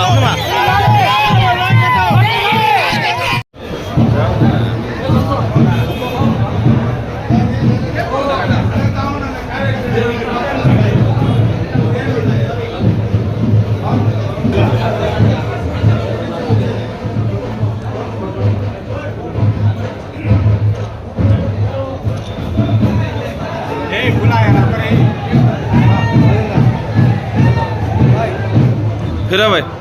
அப்பா ஒண்ணுமா फिरा भाई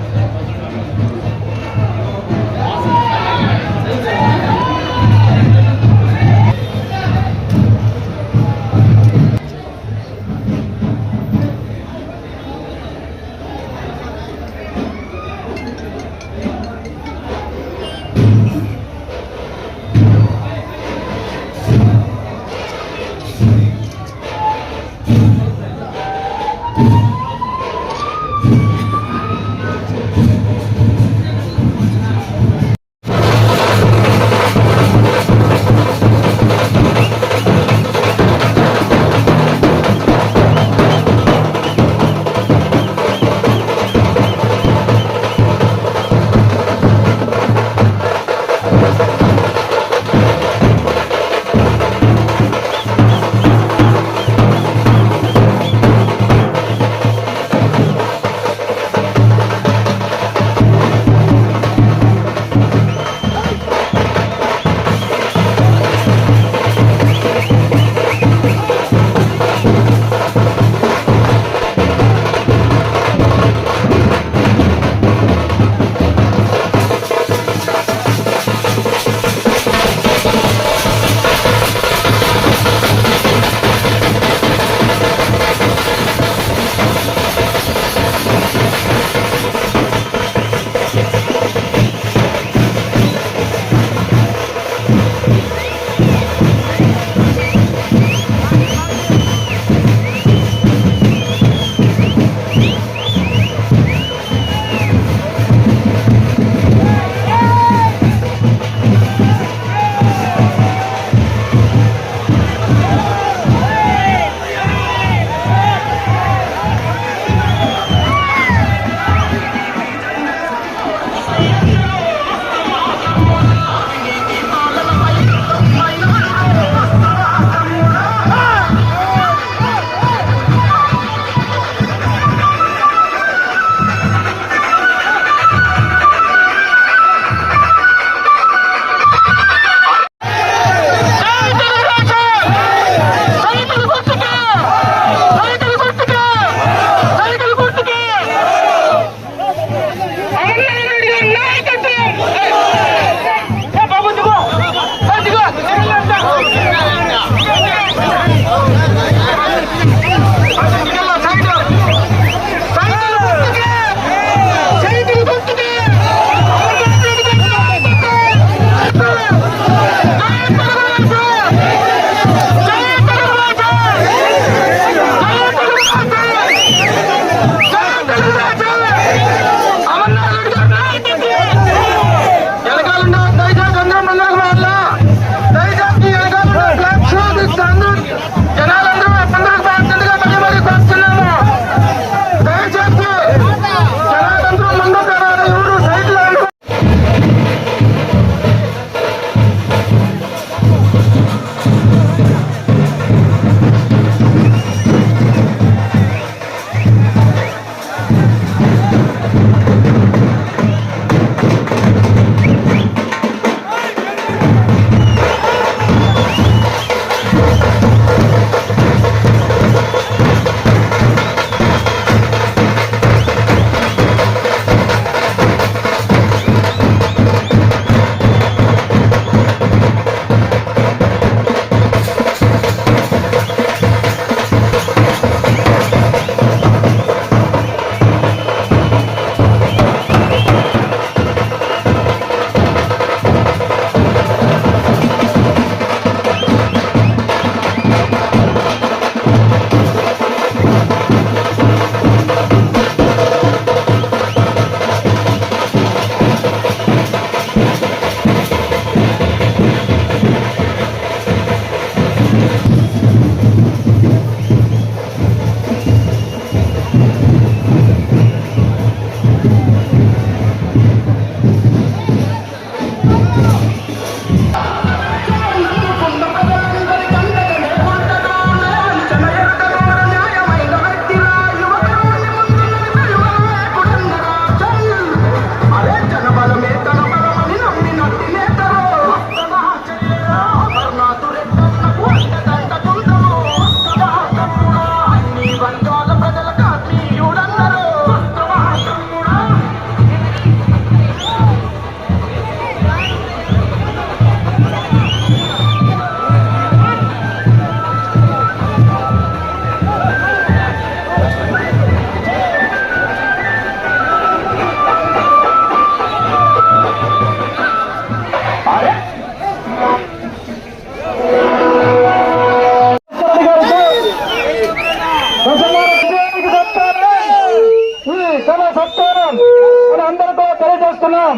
చేస్తున్నాం.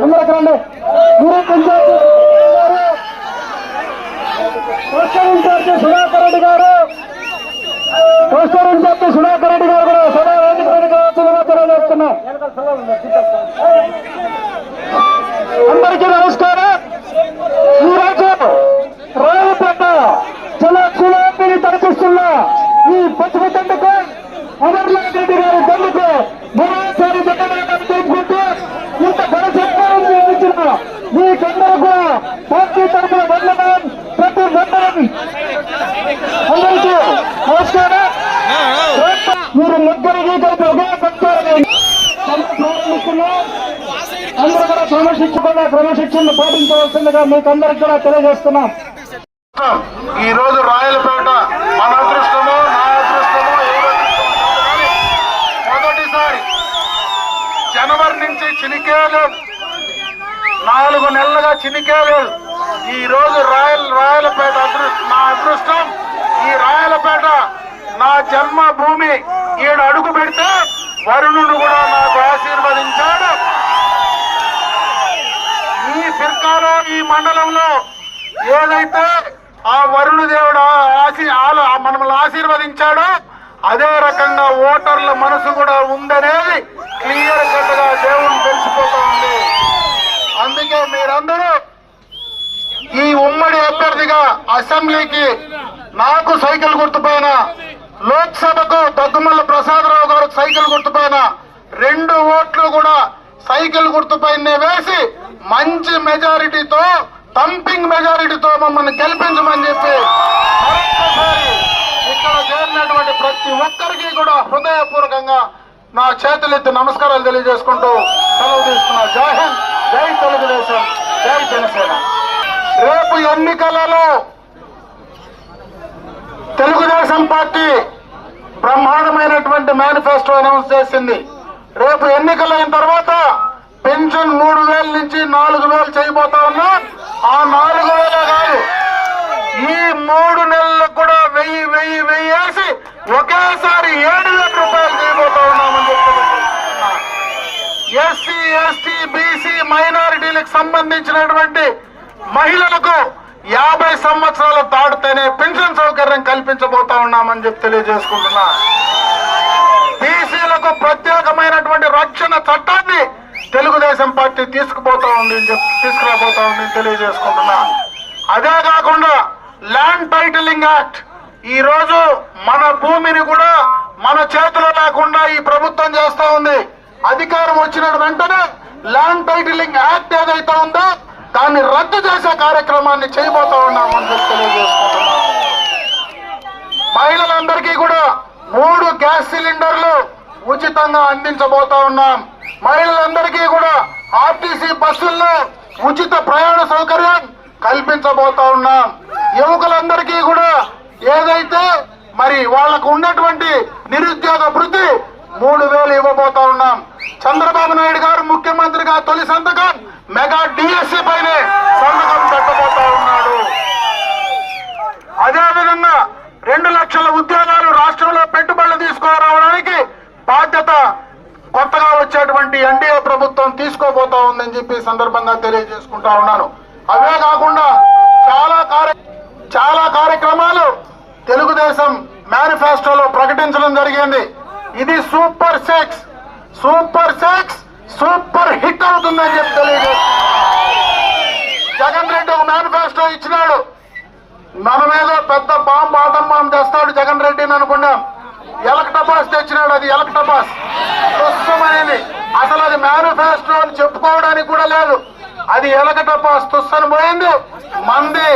ముందరకు రండి. Unit incharge poster incharge Sudhakar Reddy garu poster incharge Sudhakar Reddy గారు కూడా సభా తెలియజేస్తున్నాం. అందరికీ నమస్కారం. ఈరోజు రాయపేట జలక్షులాన్ని తలపిస్తున్న ఈ పసుపు తండ్రికి క్రమశిక్షకుండా క్రమశిక్షణను పాటించవలసిందిగా మీకు అందరికి కూడా తెలియజేస్తున్నాం. ఈ రోజు రాయలపేట మన అదృష్టమో నా అదృష్టమో మొదటిసారి జనవరి నుంచి చినికే లేదు. నాలుగు నెలలుగా చినికే లేదు. ఈ రోజు రాయల్ రాయలపేట అదృష్టం నా అదృష్టం ఈ రాయలపేట నా జన్మభూమి ఈడ అడుగు పెడితే వరుణుడు కూడా నాకు ఆశీర్వదించాడు. ఈ ఫిర్కాలో ఈ మండలంలో ఏదైతే ఆ వరుణ దేవుడు ఆశీ ఆల- మనల్ని ఆశీర్వదించాడో అదే రకంగా ఓటర్ల మనసు కూడా ఉందనేది క్లియర్ కట్గా దేవుని తెలిసిపోతా ఉంది. అందుకే మీరందరూ ఈ ఉమ్మడి అభ్యర్థిగా అసెంబ్లీకి నాకు సైకిల్ గుర్తుపైన లోక్సభకు దగ్గుమల్ల ప్రసాదరావు గారు సైకిల్ గుర్తుపైన రెండు ఓట్లు కూడా సైకిల్ గుర్తుపైనే వేసి మంచి మెజారిటీతో తంపింగ్ మెజారిటీతో మమ్మల్ని గెలిపించమని చెప్పి ఇక్కడ చేరినటువంటి ప్రతి ఒక్కరికి కూడా హృదయపూర్వకంగా నా చేతులెత్తి నమస్కారాలు తెలియజేసుకుంటూ సెలవు తీసుకున్నా. జై హింద్ జై తెలుగుదేశం జై జనసేన. రేపు ఎన్నికలలో తెలుగుదేశం పార్టీ బ్రహ్మాండమైనటువంటి మేనిఫెస్టో అనౌన్స్ చేసింది. రేపు ఎన్నికలైన తర్వాత పెన్షన్ మూడు వేల నుంచి నాలుగు వేలు చేయబోతా ఉన్నా ఆ నాలుగు వేల కాదు ఈ మూడు నెలలకు కూడా వెయ్యి వెయ్యి వెయ్యి ఒకేసారి ఏడు వేల రూపాయలు చేయబోతా ఉన్నామని ఎస్సీ ఎస్టీ బీసీ మైనారిటీలకు సంబంధించినటువంటి మహిళలకు యాభై సంవత్సరాలు దాటితేనే పెన్షన్ సౌకర్యం కల్పించబోతా ఉన్నామని చెప్పి తెలియజేసుకుంటున్నా. ప్రత్యేకమైనటువంటి రక్షణ చట్టాన్ని తెలుగుదేశం పార్టీ తీసుకుపోతా ఉంది అని చెప్పి తీసుకురాబోతా ఉంది తెలియజేసుకుంటున్నా. అదే కాకుండా ల్యాండ్ టైటిలింగ్ యాక్ట్ ఈ రోజు మన భూమిని కూడా మన చేతిలో లేకుండా ఈ ప్రభుత్వం చేస్తా ఉంది. అధికారం వచ్చిన వెంటనే ల్యాండ్ టైటిలింగ్ యాక్ట్ ఏదైతే ఉందో దాన్ని రద్దు చేసే కార్యక్రమాన్ని చేయబోతా ఉన్నామని చెప్పి తెలియజేసుకుంటున్నాం. మహిళలందరికీ కూడా మూడు గ్యాస్ సిలిండర్లు ఉచితంగా అందించబోతా ఉన్నాం. మహిళలందరికీ కూడా ఆర్టీసీ బస్సుల్లో ఉచిత ప్రయాణ సౌకర్యం కల్పించబోతా ఉన్నాం. యువకులందరికీ కూడా ఏదైతే మరి వాళ్ళకు ఉన్నటువంటి నిరుద్యోగ వృద్ధి మూడు వేలు ఇవ్వబోతా ఉన్నాం. చంద్రబాబు నాయుడు గారు ముఖ్యమంత్రిగా తొలి సంతకం మెగా డిఎస్సి పైనే సంతకం పెట్టబోతా ఉన్నాడు. అదే విధంగా రెండు లక్షల ఉద్యోగ రాష్ట్రంలో పెట్టుబడులు తీసుకురావడానికి బాధ్యత కొత్తగా వచ్చేటువంటి ఎన్డీఏ ప్రభుత్వం తీసుకోబోతా ఉందని చెప్పి సందర్భంగా తెలియజేసుకుంటా ఉన్నాను. అవే కాకుండా చాలా కార్య చాలా కార్యక్రమాలు తెలుగుదేశం మేనిఫెస్టోలో ప్రకటించడం జరిగింది. ఇది super six super six super hit అవుతుందని చెప్పి తెలియజేస్తున్నా జగన్ రెడ్డి ఒక మేనిఫెస్టో ఇచ్చినాడు. మన మీద పెద్ద బాంబు ఆటం బాంబు తెస్తాడు జగన్ రెడ్డిని అనుకున్నాం ఎలక తెచ్చినాడు అది ఎలక ప్రస్తుతం అనేది అసలు అది మేనిఫెస్టో అని చెప్పుకోవడానికి కూడా లేదు. అది ఎలగటప్ప టపాస్ పోయింది. మంది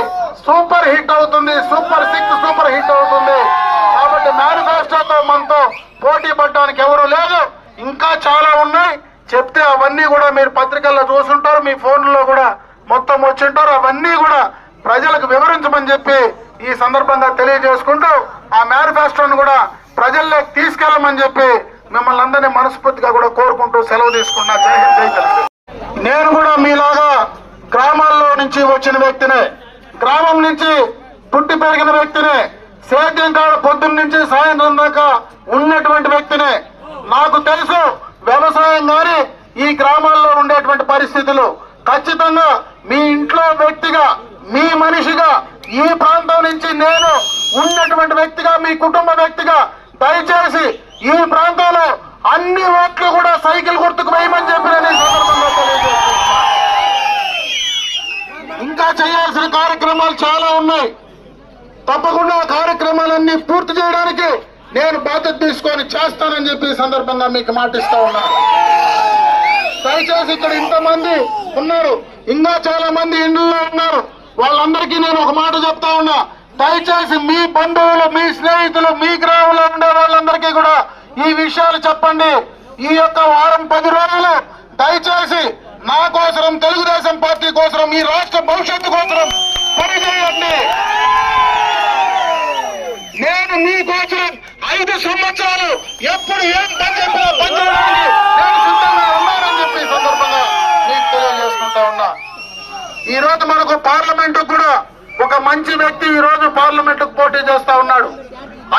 సూపర్ హిట్ అవుతుంది. సూపర్ సిక్స్ సూపర్ హిట్ అవుతుంది. కాబట్టి మేనిఫెస్టోతో మనతో పోటీ పడడానికి ఎవరు లేదు ఇంకా చాలా ఉన్నాయి. చెప్తే అవన్నీ కూడా మీరు పత్రికల్లో చూసుంటారు. మీ ఫోన్లో కూడా మొత్తం వచ్చింటారు. అవన్నీ కూడా ప్రజలకు వివరించమని చెప్పి ఈ సందర్భంగా తెలియజేసుకుంటూ ఆ మేనిఫెస్టోను కూడా ప్రజల్లోకి తీసుకెళ్ళమని చెప్పి మిమ్మల్ని అందరినీ మనస్ఫూర్తిగా కూడా కోరుకుంటూ సెలవు తీసుకున్నా జై హింద్ జై తెలుగు నేను కూడా మీలాగా గ్రామాల్లో నుంచి వచ్చిన వ్యక్తినే గ్రామం నుంచి పుట్టి పెరిగిన వ్యక్తినే సేద్యం కాడ పొద్దున్న నుంచి సాయంత్రం దాకా ఉన్నటువంటి వ్యక్తినే నాకు తెలుసు వ్యవసాయం గాని ఈ గ్రామాల్లో ఉండేటువంటి పరిస్థితులు. ఖచ్చితంగా మీ ఇంట్లో వ్యక్తిగా మీ మనిషిగా ఈ ప్రాంతం నుంచి నేను ఉన్నటువంటి వ్యక్తిగా మీ కుటుంబ వ్యక్తిగా దయచేసి ఈ ప్రాంతంలో అన్ని ఓట్లు కూడా సైకిల్ గుర్తుకు వేయమని చెప్పిన ఇంకా చేయాల్సిన కార్యక్రమాలు చాలా ఉన్నాయి. తప్పకుండా కార్యక్రమాలన్నీ పూర్తి చేయడానికి నేను బాధ్యత తీసుకొని చేస్తానని చెప్పి సందర్భంగా మీకు మాటిస్తా ఉన్నాను దయచేసి ఇక్కడ ఇంతమంది ఉన్నారు. ఇంకా చాలా మంది ఇండ్లలో ఉన్నారు. వాళ్ళందరికీ నేను ఒక మాట చెప్తా ఉన్నా. దయచేసి మీ బంధువులు మీ స్నేహితులు మీ గ్రామంలో ఉండే వాళ్ళందరికీ కూడా ఈ విషయాలు చెప్పండి. ఈ యొక్క వారం పది రోజులు దయచేసి నా కోసరం తెలుగుదేశం పార్టీ కోసరం ఈ రాష్ట్ర భవిష్యత్తు కోసరం పనిచేయండి. నేను మీ మీకోసం ఐదు సంవత్సరాలు ఎప్పుడు ఏం పని చెప్పినా పని నేను సిద్ధంగా ఉన్నానని చెప్పి సందర్భంగా మీకు తెలియజేసుకుంటా ఉన్నా. ఈ రోజు మనకు పార్లమెంటు కూడా ఒక మంచి వ్యక్తి ఈ రోజు పార్లమెంట్ పోటీ చేస్తా ఉన్నాడు.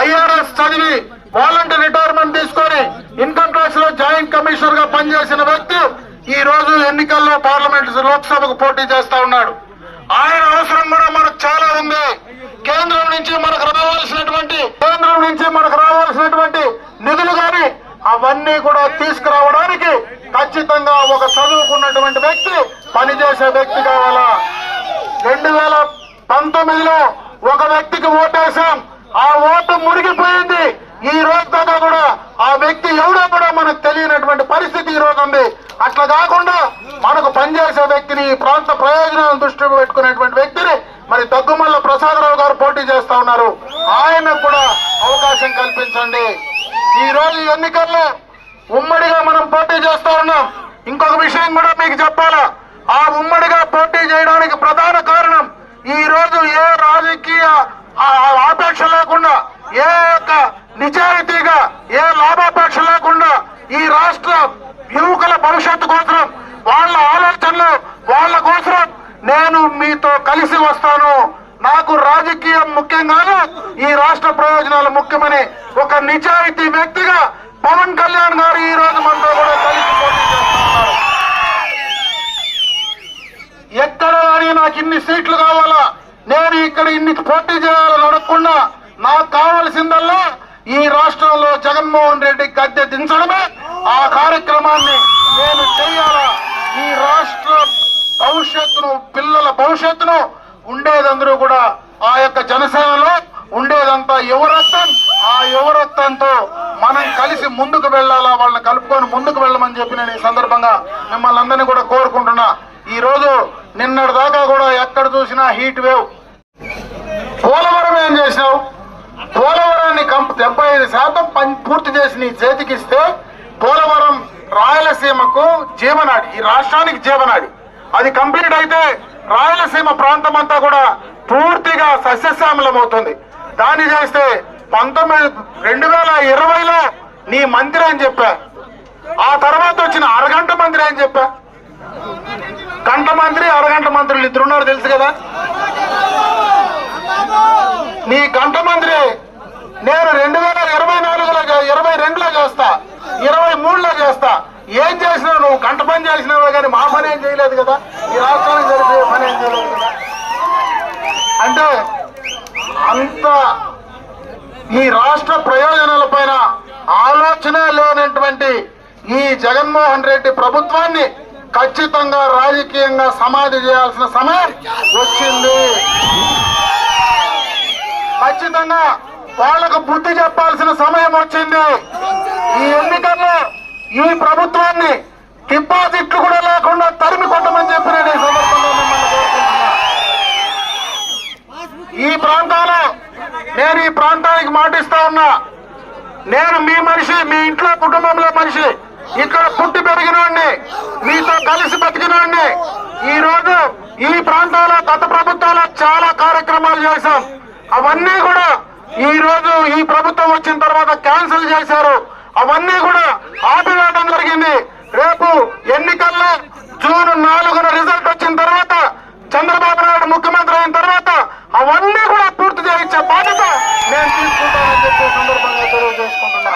ఐఆర్ఎస్ చదివి వాలంటీర్ రిటైర్మెంట్ తీసుకొని ఇన్కమ్ ట్యాక్స్లో జాయింట్ కమిషనర్గా పనిచేసిన వ్యక్తి ఈ రోజు ఎన్నికల్లో పార్లమెంట్ లోక్సభకు పోటీ చేస్తా ఉన్నాడు. ఆయన అవసరం కూడా మనకు చాలా ఉంది. కేంద్రం నుంచి మనకు రావాల్సినటువంటి కేంద్రం నుంచి మనకు రావాల్సినటువంటి నిధులు గాని అవన్నీ కూడా తీసుకురావడానికి ఖచ్చితంగా ఒక చదువుకున్నటువంటి వ్యక్తి పనిచేసే వ్యక్తి కావాలా? రెండు వేల పంతొమ్మిదిలో ఒక వ్యక్తికి ఓటేశాం. ఆ ఓటు మురిగిపోయింది ఈ రోజు దాకా కూడా ఆ వ్యక్తి ఎవడో కూడా మనకు తెలియనటువంటి పరిస్థితి ఈ రోజు ఉంది. అట్లా కాకుండా మనకు పనిచేసే వ్యక్తిని ఈ ప్రాంత ప్రయోజనాలను దృష్టిలో పెట్టుకునేటువంటి వ్యక్తిని మరి దగ్గుమల్ల ప్రసాదరావు గారు పోటీ చేస్తా ఉన్నారు. ఆయనకు కూడా అవకాశం కల్పించండి. ఈ రోజు ఎన్నికల్లో ఉమ్మడిగా మనం పోటీ చేస్తా ఉన్నాం. ఇంకొక విషయం కూడా మీకు చెప్పాలా? ఆ ఉమ్మడిగా పోటీ చేయడానికి ప్రధాన కారణం ఈ రోజు ఏ రాజకీయ ఆపేక్ష లేకుండా ఏ యొక్క నిజాయితీగా ఏ లాభాపేక్ష లేకుండా ఈ రాష్ట్ర యువకుల భవిష్యత్తు కోసం వాళ్ళ ఆలోచనలు వాళ్ళ కోసం నేను మీతో కలిసి వస్తాను. నాకు రాజకీయం ముఖ్యం కాదు ఈ రాష్ట్ర ప్రయోజనాలు ముఖ్యమని ఒక నిజాయితీ వ్యక్తిగా పవన్ కళ్యాణ్ గారు ఈ రోజు మనతో కూడా కలిసి పోటీ చేస్తున్నారు ఎక్కడ కానీ నాకు ఇన్ని సీట్లు కావాలా? నేను ఇక్కడ ఇన్ని పోటీ చేయాలని అడగకుండా నాకు కావలసిందల్లా ఈ రాష్ట్రంలో జగన్మోహన్ రెడ్డి గద్దె దించడమే. ఆ కార్యక్రమాన్ని నేను చేయాలా? ఈ రాష్ట్ర భవిష్యత్తును పిల్లల భవిష్యత్తును ఉండేదందరూ కూడా ఆ యొక్క జనసేనలో ఉండేదంతా యువరత్నం. ఆ యువరత్నంతో మనం కలిసి ముందుకు వెళ్ళాలా? వాళ్ళని కలుపుకొని ముందుకు వెళ్ళమని చెప్పి నేను ఈ సందర్భంగా మిమ్మల్ని అందరినీ కూడా కోరుకుంటున్నా. ఈరోజు నిన్నటి దాకా కూడా ఎక్కడ చూసినా హీట్ వేవ్. పోలవరం ఏం చేసినావు? పోలవరాన్ని డెబ్బై ఐదు శాతం పని పూర్తి చేసి నీ చేతికిస్తే పోలవరం రాయలసీమకు జీవనాడి ఈ రాష్ట్రానికి జీవనాడి. అది కంప్లీట్ అయితే రాయలసీమ ప్రాంతం అంతా కూడా పూర్తిగా సస్యశ్యామలం అవుతుంది దాన్ని చేస్తే పంతొమ్మిది రెండు వేల ఇరవైలో నీ మంత్రి అని చెప్పా. ఆ తర్వాత వచ్చిన అరగంట మంత్రి అని చెప్పా. గంట మంత్రి అరగంట మంత్రులు ఇద్దరున్నారు తెలుసు కదా? నీ గంట మంత్రి నేను రెండు వేల ఇరవై నాలుగులో ఇరవై రెండులో చేస్తా ఇరవై మూడులో చేస్తా. ఏం చేసినావు నువ్వు గంట పని చేసినావు కానీ మా పని ఏం చేయలేదు కదా? ఈ రాష్ట్రానికి జరిపే పని ఏం చేయలేదు కదా? అంటే అంత ఈ రాష్ట్ర ప్రయోజనాల పైన ఆలోచన లేనటువంటి ఈ జగన్మోహన్ రెడ్డి ప్రభుత్వాన్ని ఖచ్చితంగా రాజకీయంగా సమాధి చేయాల్సిన సమయం వచ్చింది. ఖచ్చితంగా వాళ్ళకు బుద్ధి చెప్పాల్సిన సమయం వచ్చింది. ఈ ఎన్నికల్లో ఈ ప్రభుత్వాన్ని డిపాజిట్లు కూడా లేకుండా తరిమి కొట్టమని చెప్పి నేను ఈ సందర్భంగా ఈ ప్రాంతాల్లో నేను ఈ ప్రాంతానికి మాటిస్తా ఉన్నా. నేను మీ మనిషి మీ ఇంట్లో కుటుంబంలో మనిషి. ఇక్కడ పుట్టి పెరిగినోడిని మీతో కలిసి బతికినోడిని. ఈ రోజు ఈ ప్రాంతాల్లో గత ప్రభుత్వాల చాలా కార్యక్రమాలు చేశాం. అవన్నీ కూడా ఈ రోజు ఈ ప్రభుత్వం వచ్చిన తర్వాత క్యాన్సిల్ చేశారు. అవన్నీ కూడా ఆపివేయడం జరిగింది. రేపు ఎన్నికల్లో జూన్ నాలుగున రిజల్ట్ వచ్చిన తర్వాత చంద్రబాబు నాయుడు ముఖ్యమంత్రి అయిన తర్వాత అవన్నీ కూడా పూర్తి చేయించే బాధ్యత నేను తీసుకుంటానని చెప్పి సందర్భంగా తెలియజేసుకుంటున్నా.